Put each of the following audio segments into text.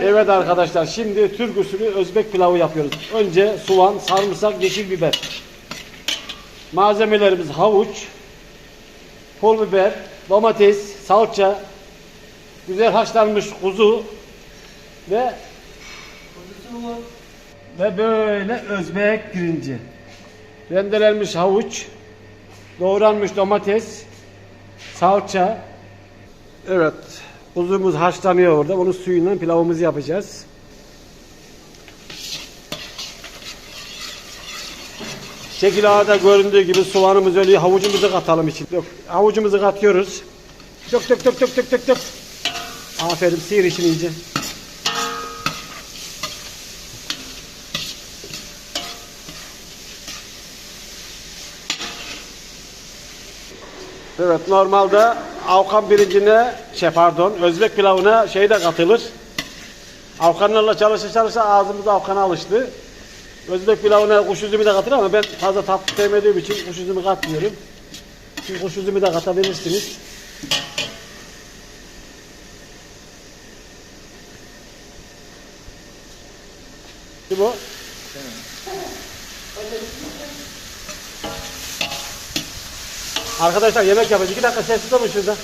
Evet arkadaşlar şimdi Türk usulü Özbek pilavı yapıyoruz. Önce soğan, sarımsak, yeşil biber. Malzemelerimiz havuç, pul biber, domates, salça, güzel haşlanmış kuzu ve ve böyle Özbek pirinci. Rendelenmiş havuç, doğranmış domates, salça. Evet, kuzumuz haşlanıyor orada. Onun suyundan pilavımızı yapacağız. Şekil ağda göründüğü gibi soğanımız ölüyor. Havucumuzu katalım için. Yok, havucumuzu katıyoruz. Dök dök dök dök dök dök dök. Aferin sıyır için ince. Evet normalde Avkan birincine şey pardon Özbek pilavına şey de katılır. Avkanlarla çalışa çalışa ağzımız Avkan'a alıştı. Özbek pilavına kuş üzümü de katılır ama ben fazla tatlı sevmediğim için kuş üzümü katmıyorum. Siz kuş üzümü de katabilirsiniz. O? Arkadaşlar yemek yapacağız. İki dakika sessiz olun şurada.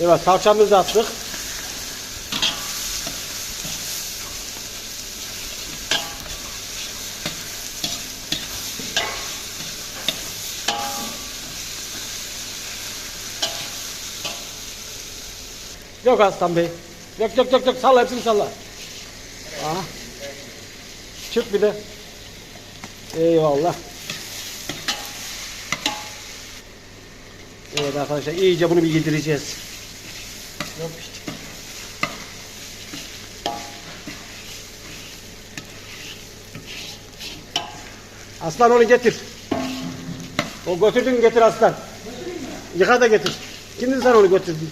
Evet salçamızı da attık. Yok Aslan Bey. Yok yok yok yok salla hepsini salla. Aha. Çık bir de. Eyvallah. Evet arkadaşlar iyice bunu bir yedireceğiz. Yok işte. Aslan onu getir. O götürdün getir aslan. Yıka da getir. Kimdi sen onu götürdün?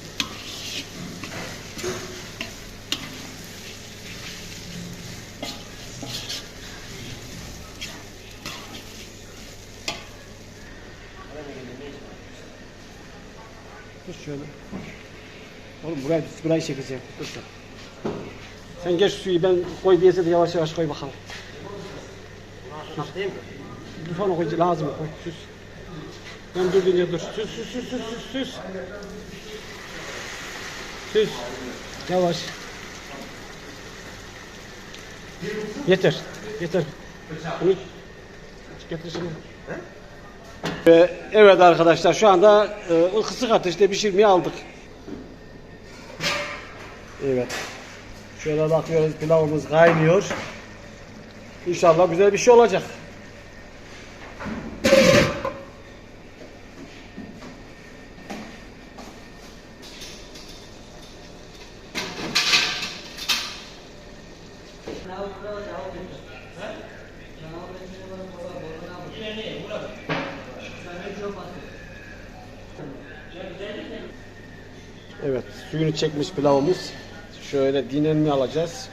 Dur şöyle. Oğlum buraya burayı çekeceğim. Dur sen. Sen geç suyu ben koy diyese de yavaş yavaş koy bakalım. Bak. Bir falan koy lazım koy. Süs. Ben dur deyince dur. Süs süs süs süs süs süs. Süs. Yavaş. Yeter. Yeter. Bunu getir şimdi. Ee, Evet arkadaşlar şu anda e, kısık ateşte pişirmeye aldık. Evet. Şöyle bakıyoruz pilavımız kaynıyor. İnşallah güzel bir şey olacak. Evet, suyunu çekmiş pilavımız. Şöyle dinlenme alacağız.